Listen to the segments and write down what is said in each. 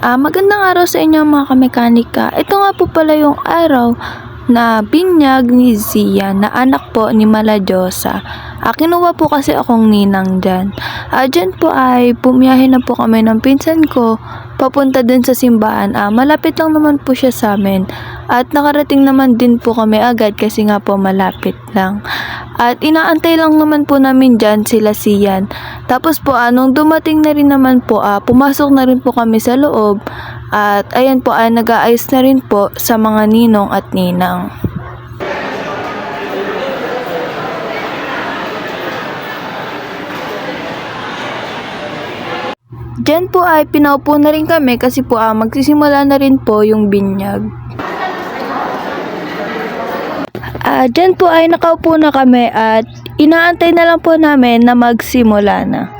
Ah, magandang araw sa inyo mga kamekanika. Ito nga po pala yung araw na binyag ni Zia na anak po ni Maladyosa. Ah, kinuha po kasi akong ninang dyan. Ah, dyan po ay pumiyahe na po kami ng pinsan ko papunta din sa simbahan. Ah, malapit lang naman po siya sa amin. At nakarating naman din po kami agad kasi nga po malapit lang. At inaantay lang naman po namin dyan sila Sian. Tapos po, anong dumating na rin naman po, ah, pumasok na rin po kami sa loob. At ayan po, ah, nag-aayos na rin po sa mga ninong at ninang. Diyan po ay pinaupo na rin kami kasi po ah, magsisimula na rin po yung binyag. Ah, diyan po ay nakaupo na kami at inaantay na lang po namin na magsimula na.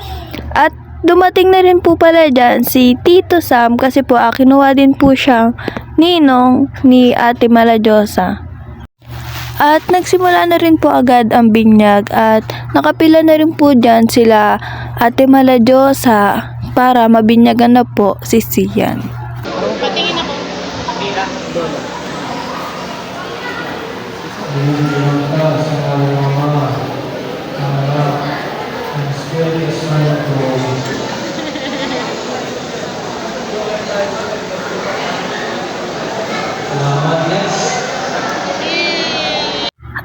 At dumating na rin po pala dyan si Tito Sam kasi po ah, kinuha din po siyang ninong ni Ate Maladyosa. At nagsimula na rin po agad ang binyag at nakapila na rin po dyan sila Ate Maladyosa para mabinyagan na po si Sian.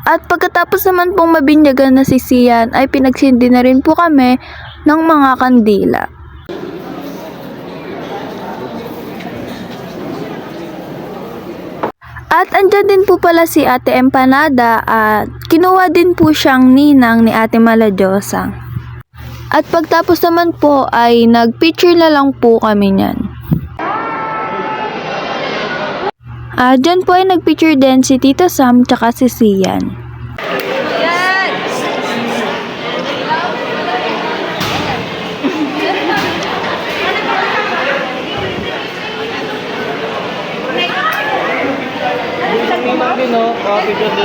At pagkatapos naman pong mabinyagan na si Sian ay pinagsindi na rin po kami ng mga kandila. At andyan din po pala si Ate Empanada at kinuha din po siyang ninang ni Ate Maladyosa. At pagtapos naman po ay nagpicture na lang po kami niyan. Dyan po ay nagpicture din si Tito Sam tsaka si Sian.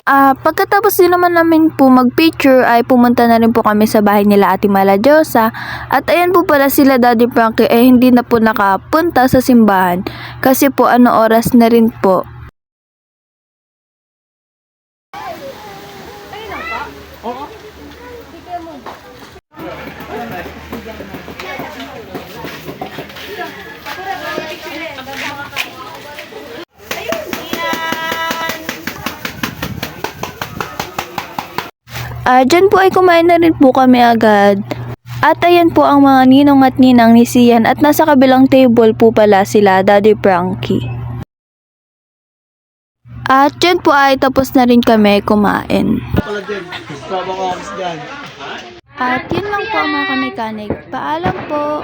Ah, pagkatapos din naman namin po mag-picture ay pumunta na rin po kami sa bahay nila Ate Maladyosa. At ayan po pala sila Daddy Frankie eh hindi na po nakapunta sa simbahan. Kasi po ano oras na rin po Ah, dyan po ay kumain na rin po kami agad. At ayan po ang mga ninong at ninang ni Sian at nasa kabilang table po pala sila Daddy Frankie. At dyan po ay tapos na rin kami kumain. At yun lang po mga kamekanik. Paalam po!